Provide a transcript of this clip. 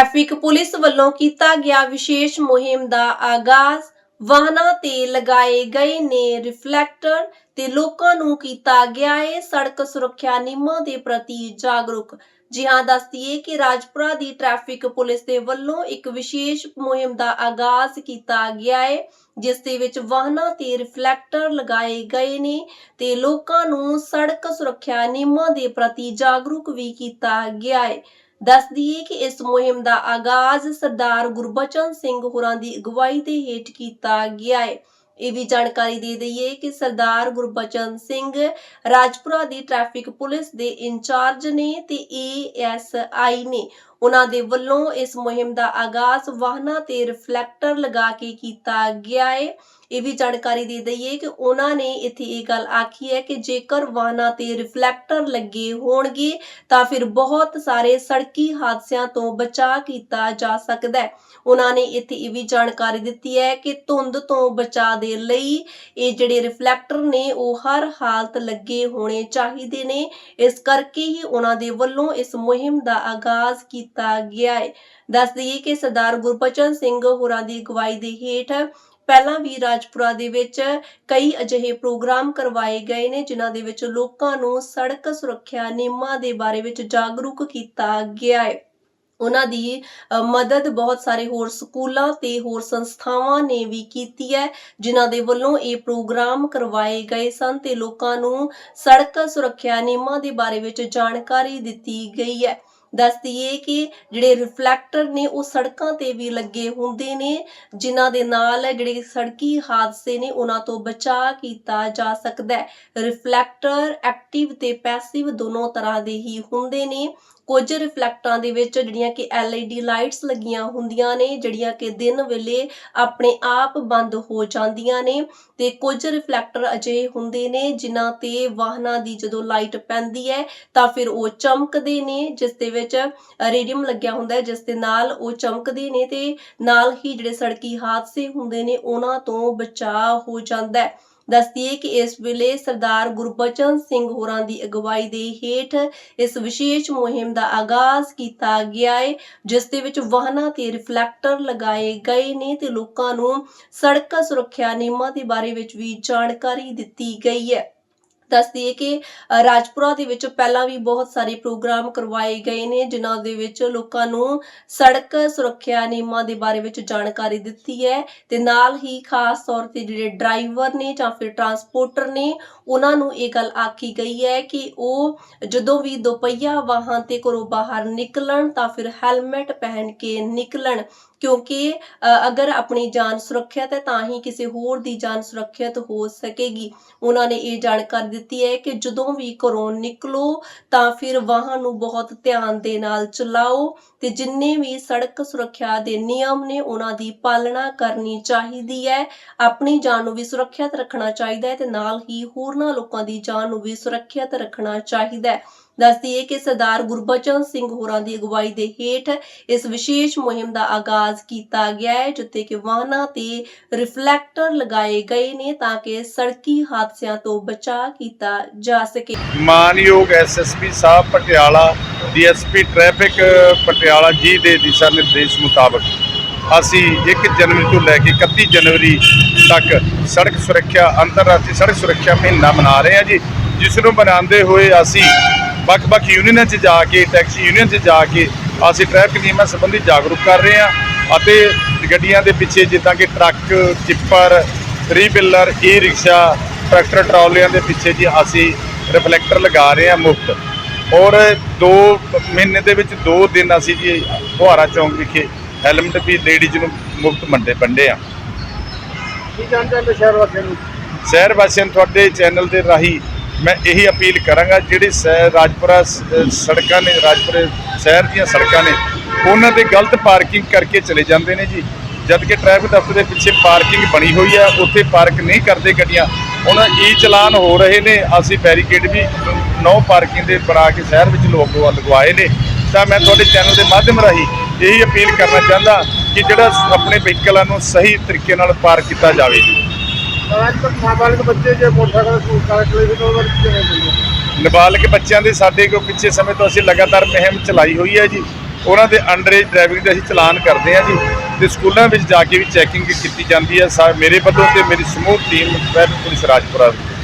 Traffic police ਵੱਲੋਂ ਕੀਤਾ ਗਿਆ ਵਿਸ਼ੇਸ਼ ਮੁਹਿੰਮ ਦਾ ਆਗਾਜ਼। ਵਾਹਨਾਂ ਤੇ ਲਗਾਏ ਗਏ ਨੇ ਰਿਫਲੈਕਟਰ ਤੇ ਲੋਕਾਂ ਨੂੰ ਕੀਤਾ ਗਿਆ ਹੈ ਸੜਕ ਸੁਰੱਖਿਆ ਨਿਯਮਾਂ ਦੇ ਪ੍ਰਤੀ ਜਾਗਰੂਕ। ਜੀ ਹਾਂ ਦੱਸਦੀਏ ਕਿ ਰਾਜਪੁਰਾ ਦੀ ਟ੍ਰੈਫਿਕ ਪੁਲਿਸ ਦੇ ਵੱਲੋਂ ਇੱਕ ਵਿਸ਼ੇਸ਼ ਮੁਹਿੰਮ ਦਾ ਆਗਾਜ਼ ਕੀਤਾ ਗਿਆ ਹੈ ਜਿਸ ਦੇ ਵਿੱਚ ਵਾਹਨਾਂ ਤੇ ਰਿਫਲੈਕਟਰ ਲਗਾਏ ਗਏ ਨੇ ਤੇ ਲੋਕਾਂ ਨੂੰ ਸੜਕ ਸੁਰੱਖਿਆ ਨਿਯਮਾਂ ਦੇ ਪ੍ਰਤੀ ਜਾਗਰੂਕ ਵੀ ਕੀਤਾ ਗਿਆ ਹੈ ਦੱਸ ਦਈਏ ਕਿ ਇਸ ਮੁਹਿੰਮ ਦਾ ਆਗਾਜ਼ ਸਰਦਾਰ ਗੁਰਬਚਨ ਸਿੰਘ ਹੋਰਾਂ ਦੀ ਅਗਵਾਈ ਦੇ ਹੇਠ ਕੀਤਾ ਗਿਆ ਹੈ। ਇਹ ਵੀ ਜਾਣਕਾਰੀ ਦੇ ਦਈਏ ਕਿ ਸਰਦਾਰ ਗੁਰਬਚਨ ਸਿੰਘ ਰਾਜਪੁਰਾ ਦੀ ਟ੍ਰੈਫਿਕ ਪੁਲਿਸ ਦੇ ਇੰਚਾਰਜ ਨੇ ਤੇ ਏਐਸਆਈ ਨੇ ਉਹਨਾਂ ਦੇ ਵੱਲੋਂ ਇਸ ਮੁਹਿੰਮ ਦਾ ਆਗਾਜ਼ ਵਾਹਨਾਂ ਤੇ ਰਿਫਲੈਕਟਰ ਲਗਾ ਕੇ ਕੀਤਾ ਗਿਆ ਹੈ ਇਹ ਵੀ ਜਾਣਕਾਰੀ ਦੇ ਦਈਏ ਕਿ ਉਹਨਾਂ ਨੇ ਇੱਥੇ ਇਹ ਗੱਲ ਆਖੀ ਹੈ ਕਿ ਜੇਕਰ ਵਾਹਨਾਂ ਤੇ ਰਿਫਲੈਕਟਰ ਲੱਗੇ ਹੋਣਗੇ, ਤਾਂ ਫਿਰ ਬਹੁਤ ਸਾਰੇ ਸੜਕੀ ਹਾਦਸਿਆਂ ਤੋਂ ਬਚਾਅ ਕੀਤਾ ਜਾ ਸਕਦਾ ਹੈ। ਉਹਨਾਂ ਨੇ ਇੱਥੇ ਇਹ ਵੀ ਜਾਣਕਾਰੀ ਦਿੱਤੀ ਹੈ ਕਿ ਧੁੰਦ ਤੋਂ ਬਚਾਅ ਦੇ ਲਈ ਇਹ ਜਿਹੜੇ ਰਿਫਲੈਕਟਰ ਨੇ, ਉਹ ਹਰ ਹਾਲਤ ਲੱਗੇ ਹੋਣੇ ਚਾਹੀਦੇ ਨੇ। ਇਸ ਕਰਕੇ ਹੀ ਉਹਨਾਂ ਦੇ ਵੱਲੋਂ ਇਸ ਮੁਹਿੰਮ ਦਾ ਆਗਾਜ਼ ਕੀਤਾ ਗਿਆ ਹੈ। ਦੱਸ ਦਈਏ ਕਿ ਸਰਦਾਰ ਗੁਰਬਚਨ ਸਿੰਘ ਹੋਰਾਂ ਦੀ ਅਗਵਾਈ ਦੇ ਹੇਠ ਪਹਿਲਾਂ ਵੀ ਰਾਜਪੁਰਾ ਦੇ ਵਿੱਚ ਕਈ ਅਜਿਹੇ ਪ੍ਰੋਗਰਾਮ ਕਰਵਾਏ ਗਏ ਨੇ, ਜਿਨ੍ਹਾਂ ਦੇ ਵਿੱਚ ਲੋਕਾਂ ਨੂੰ ਸੜਕ ਸੁਰੱਖਿਆ ਨਿਯਮਾਂ ਦੇ ਬਾਰੇ ਵਿੱਚ ਜਾਗਰੂਕ ਕੀਤਾ ਗਿਆ ਹੈ। ਉਹਨਾਂ ਦੀ ਮਦਦ ਬਹੁਤ ਸਾਰੇ ਹੋਰ ਸਕੂਲਾਂ ਤੇ ਹੋਰ ਸੰਸਥਾਵਾਂ ਨੇ ਵੀ ਕੀਤੀ ਹੈ, ਜਿਨ੍ਹਾਂ ਦੇ ਵੱਲੋਂ ਇਹ ਪ੍ਰੋਗਰਾਮ ਕਰਵਾਏ ਗਏ ਸਨ ਤੇ ਲੋਕਾਂ ਨੂੰ ਸੜਕ ਸੁਰੱਖਿਆ ਨਿਯਮਾਂ ਦੇ ਬਾਰੇ ਵਿੱਚ ਜਾਣਕਾਰੀ ਦਿੱਤੀ ਗਈ ਹੈ। ਦੱਸ ਦਈਏ ਕਿ ਜਿਹੜੇ ਰਿਫਲੈਕਟਰ ਨੇ ਉਹ ਸੜਕਾਂ ਤੇ ਵੀ ਲੱਗੇ ਹੁੰਦੇ ਨੇ, ਜਿਨ੍ਹਾਂ ਦੇ ਨਾਲ ਜਿਹੜੇ ਸੜਕੀ ਹਾਦਸੇ ਨੇ, ਉਹਨਾਂ ਤੋਂ ਬਚਾਅ ਕੀਤਾ ਜਾ ਸਕਦਾ ਹੈ। ਰਿਫਲੈਕਟਰ ਐਕਟਿਵ ਤੇ ਪੈਸਿਵ ਦੋਨੋਂ ਤਰ੍ਹਾਂ ਦੇ ਹੀ ਹੁੰਦੇ ਨੇ। ਕੁਝ ਰਿਫਲੈਕਟਰਾਂ ਦੇ ਵਿੱਚ ਜਿਹੜੀਆਂ ਕਿ LED ਲਾਈਟਸ ਲੱਗੀਆਂ ਹੁੰਦੀਆਂ ਨੇ, ਜਿਹੜੀਆਂ ਕਿ ਦਿਨ ਵੇਲੇ ਆਪਣੇ ਆਪ ਬੰਦ ਹੋ ਜਾਂਦੀਆਂ ਨੇ ਤੇ ਕੁਝ ਰਿਫਲੈਕਟਰ ਅਜਿਹੇ ਹੁੰਦੇ ਨੇ ਜਿਨ੍ਹਾਂ ਤੇ ਵਾਹਨਾਂ ਦੀ ਜਦੋਂ ਲਾਈਟ ਪੈਂਦੀ ਹੈ ਤਾਂ ਫਿਰ ਉਹ ਚਮਕਦੇ ਨੇ, ਜਿਸ ਦੇ ਵਿੱਚ ਰੇਡੀਅਮ ਲੱਗਿਆ ਹੁੰਦਾ ਹੈ, ਜਿਸ ਦੇ ਨਾਲ ਉਹ ਚਮਕਦੇ ਨੇ ਤੇ ਨਾਲ ਹੀ ਜਿਹੜੇ ਸੜਕੀ ਹਾਦਸੇ ਹੁੰਦੇ ਨੇ ਉਹਨਾਂ ਤੋਂ ਬਚਾਅ ਹੋ ਜਾਂਦਾ ਹੈ। ਦੱਸਦੀਏ ਕਿ ਇਸ ਵੇਲੇ ਸਰਦਾਰ ਗੁਰਬਚਨ ਸਿੰਘ ਹੋਰਾਂ ਦੀ ਅਗਵਾਈ ਦੇ ਹੇਠ ਇਸ ਵਿਸ਼ੇਸ਼ ਮੁਹਿੰਮ ਦਾ ਆਗਾਜ਼ ਕੀਤਾ ਗਿਆ ਹੈ, ਜਿਸ ਦੇ ਵਿੱਚ ਵਾਹਨਾਂ ਤੇ ਰਿਫਲੈਕਟਰ ਲਗਾਏ ਗਏ ਨੇ ਤੇ ਲੋਕਾਂ ਨੂੰ ਸੜਕ ਸੁਰੱਖਿਆ ਨਿਯਮਾਂ ਦੇ ਬਾਰੇ ਵਿੱਚ ਵੀ ਜਾਣਕਾਰੀ ਦਿੱਤੀ ਗਈ ਹੈ। ਦੱਸਦੀਏ ਕਿ ਰਾਜਪੁਰਾ ਦੇ ਵਿੱਚ ਪਹਿਲਾਂ ਵੀ ਬਹੁਤ ਸਾਰੇ ਪ੍ਰੋਗਰਾਮ ਕਰਵਾਏ ਗਏ ਨੇ, ਜਿਨ੍ਹਾਂ ਦੇ ਵਿੱਚ ਲੋਕਾਂ ਨੂੰ ਸੜਕ ਸੁਰੱਖਿਆ ਨਿਯਮਾਂ ਦੇ ਬਾਰੇ ਵਿੱਚ ਜਾਣਕਾਰੀ ਦਿੱਤੀ ਹੈ ਤੇ ਨਾਲ ਹੀ ਖਾਸ ਤੌਰ ਤੇ ਜਿਹੜੇ ਡਰਾਈਵਰ ਨੇ ਜਾਂ ਫਿਰ ਟਰਾਂਸਪੋਰਟਰ ਨੇ, ਉਹਨਾਂ ਨੂੰ ਇਹ ਗੱਲ ਆਖੀ ਗਈ ਹੈ ਕਿ ਉਹ ਜਦੋਂ ਵੀ ਦੁਪਹੀਆ ਵਾਹਨ ਤੇ ਘਰੋਂ ਬਾਹਰ ਨਿਕਲਣ ਤਾਂ ਫਿਰ ਹੈਲਮਟ ਪਹਿਨ ਕੇ ਨਿਕਲਣ। ਕਿਉਂਕਿ ਅਗਰ ਆਪਣੀ ਜਾਨ ਸੁਰੱਖਿਅਤ ਹੈ, ਤਾਂ ਹੀ ਕਿਸੇ ਹੋਰ ਦੀ ਜਾਨ ਸੁਰੱਖਿਅਤ ਹੋ ਸਕੇਗੀ। ਉਹਨਾਂ ਨੇ ਇਹ ਜਾਣਕਾਰੀ ਦਿੱਤੀ ਹੈ ਕਿ ਜਦੋਂ ਵੀ ਘਰੋਂ ਨਿਕਲੋ, ਤਾਂ ਫਿਰ ਵਾਹਨ ਨੂੰ ਬਹੁਤ ਧਿਆਨ ਦੇ ਨਾਲ ਚਲਾਓ ਤੇ ਜਿੰਨੇ ਵੀ ਸੜਕ ਸੁਰੱਖਿਆ ਦੇ ਨਿਯਮ ਨੇ, ਉਹਨਾਂ ਦੀ ਪਾਲਣਾ ਕਰਨੀ ਚਾਹੀਦੀ ਹੈ। ਆਪਣੀ ਜਾਨ ਨੂੰ ਵੀ ਸੁਰੱਖਿਅਤ ਰੱਖਣਾ ਚਾਹੀਦਾ ਹੈ ਤੇ ਨਾਲ ਹੀ ਹੋਰਨਾਂ ਲੋਕਾਂ ਦੀ ਜਾਨ ਨੂੰ ਵੀ ਸੁਰੱਖਿਅਤ ਰੱਖਣਾ ਚਾਹੀਦਾ ਹੈ। ਦੱਸਦੀਏ ਕਿ ਸਰਦਾਰ ਗੁਰਬਚਨ ਸਿੰਘ ਹੋਰਾਂ ਦੀ ਅਗਵਾਈ ਦੇ ਹੇਠ ਇਸ ਵਿਸ਼ੇਸ਼ ਮੁਹਿੰਮ ਦਾ ਆਗਾਜ਼ ਕੀਤਾ ਗਿਆ ਹੈ, ਜਿੱਥੇ ਕਿ ਵਾਹਨਾਂ ਤੇ ਰਿਫਲੈਕਟਰ ਲਗਾਏ ਗਏ ਨੇ ਤਾਂ ਕਿ ਸੜਕੀ ਹਾਦਸਿਆਂ ਤੋਂ ਬਚਾਅ ਕੀਤਾ ਜਾ ਸਕੇ। ਮਾਨਯੋਗ SSP sahib Patiala, DSP traffic Patiala ji ਦੇ ਦਿਸ਼ਾ ਨਿਰਦੇਸ਼ ਮੁਤਾਬਕ ਅਸੀਂ 1 ਜਨਵਰੀ ਤੋਂ ਲੈ ਕੇ 31 ਜਨਵਰੀ ਤੱਕ ਸੜਕ ਸੁਰੱਖਿਆ, ਅੰਤਰਰਾਸ਼ਟਰੀ ਸੜਕ ਸੁਰੱਖਿਆ ਮਹੀਨਾ ਮਨਾ ਰਹੇ ਹਾਂ ਜੀ। ਜਿਸ ਨੂੰ ਮਨਾਉਂਦੇ ਹੋਏ ਅਸੀਂ ਵੱਖ-ਵੱਖ ਯੂਨੀਅਨਾਂ 'ਚ ਜਾ ਕੇ ਟੈਕਸੀ ਯੂਨੀਅਨ 'ਚ ਜਾ ਕੇ ਅਸੀਂ ਟ੍ਰੈਫਿਕ ਨਿਯਮਾਂ ਸੰਬੰਧੀ ਜਾਗਰੂਕ ਕਰ ਰਹੇ ਹਾਂ ਅਤੇ ਗੱਡੀਆਂ ਦੇ ਪਿੱਛੇ ਜਿੱਦਾਂ ਕਿ ਟਰੱਕ ਟਿੱਪਰ ਰੀਬਿਲਰ ਈ ਰਿਕਸ਼ਾ ਟਰੈਕਟਰ ਟਰਾਲੀਆਂ ਦੇ ਪਿੱਛੇ ਜੀ ਅਸੀਂ ਰਿਫਲੈਕਟਰ ਲਗਾ ਰਹੇ ਹਾਂ ਮੁਫਤ। ਔਰ 2 ਮਹੀਨੇ ਦੇ ਵਿੱਚ 2 ਦਿਨ ਅਸੀਂ ਜੀ ਫੁਹਾਰਾ ਚੌਂਕ ਵਿਖੇ ਹੈਲਮਟ ਵੀ ਲੇਡੀਜ਼ ਨੂੰ ਮੁਫਤ ਮੰਡੇ ਵੰਡੇ ਆ ਕੀ ਚਾਹੁੰਦੇ ਸ਼ਹਿਰ ਵਾਸੀਆਂ ਨੂੰ? ਸ਼ਹਿਰ ਵਾਸੀਆਂ ਤੁਹਾਡੇ ਚੈਨਲ ਦੇ ਰਾਹੀਂ ਮੈਂ ਇਹੀ ਅਪੀਲ ਕਰਾਂਗਾ, ਜਿਹੜੀ ਸ਼ਹਿਰ ਰਾਜਪੁਰਾ ਸੜਕਾਂ ਨੇ, ਰਾਜਪੁਰੇ ਸ਼ਹਿਰ ਦੀਆਂ ਸੜਕਾਂ ਨੇ, ਉਹਨਾਂ ਤੇ ਗਲਤ ਪਾਰਕਿੰਗ ਕਰਕੇ ਚਲੇ ਜਾਂਦੇ ਨੇ ਜੀ। ਜਦ ਕਿ ਟ੍ਰੈਫਿਕ ਦਫ਼ਤਰ ਦੇ ਪਿੱਛੇ ਪਾਰਕਿੰਗ ਬਣੀ ਹੋਈ ਹੈ, ਉੱਥੇ ਪਾਰਕ ਨਹੀਂ ਕਰਦੇ ਗੱਡੀਆਂ। ਹੁਣ ਈ ਚਲਾਨ ਹੋ ਰਹੇ ਨੇ, ਅਸੀਂ ਬੈਰੀਕੇਡ ਵੀ ਨੋ ਪਾਰਕਿੰਗ ਦੇ ਬਣਾ ਕੇ ਸ਼ਹਿਰ ਵਿੱਚ ਲੋਕ ਲਗਵਾਏ ਨੇ। ਤਾਂ ਮੈਂ ਤੁਹਾਡੇ ਚੈਨਲ ਦੇ ਮਾਧਿਅਮ ਰਾਹੀਂ ਇਹੀ ਅਪੀਲ ਕਰਨਾ ਚਾਹੁੰਦਾ ਕਿ ਜਿਹੜਾ ਆਪਣੇ ਵਹੀਕਲਾਂ ਨੂੰ ਸਹੀ ਤਰੀਕੇ ਨਾਲ ਪਾਰਕ ਕੀਤਾ ਜਾਵੇ ਜੀ ਨਾਬਾਲਗ ਬੱਚੇ ਜੇ ਮੋਟਰਸਾਈਕਲ ਸਕੂਲ ਕਾਰ ਚਲੇ ਵੀ ਉਹਨਾਂ ਨੂੰ ਕਿਵੇਂ ਮਿਲਦਾ ਨਾਬਾਲਗ ਬੱਚਿਆਂ ਦੇ ਸਾਡੇ ਕੋਲ ਪਿੱਛੇ ਸਮੇਂ ਤੋਂ ਅਸੀਂ ਲਗਾਤਾਰ ਮੁਹਿੰਮ ਚਲਾਈ ਹੋਈ ਹੈ ਜੀ। ਉਹਨਾਂ ਦੇ ਅੰਡਰੇਜ ਡਰਾਈਵਿੰਗ ਦੇ ਅਸੀਂ ਚਲਾਨ ਕਰਦੇ ਹਾਂ ਜੀ। ਤੇ ਸਕੂਲਾਂ ਵਿੱਚ ਜਾ ਕੇ ਵੀ ਚੈਕਿੰਗ ਕੀਤੀ ਜਾਂਦੀ ਹੈ। ਸਾ- ਮੇਰੇ ਵੱਲੋਂ ਤੇ ਮੇਰੀ ਸਮੂਹ ਟੀਮ ਪੁਲਿਸ ਰਾਜਪੁਰਾ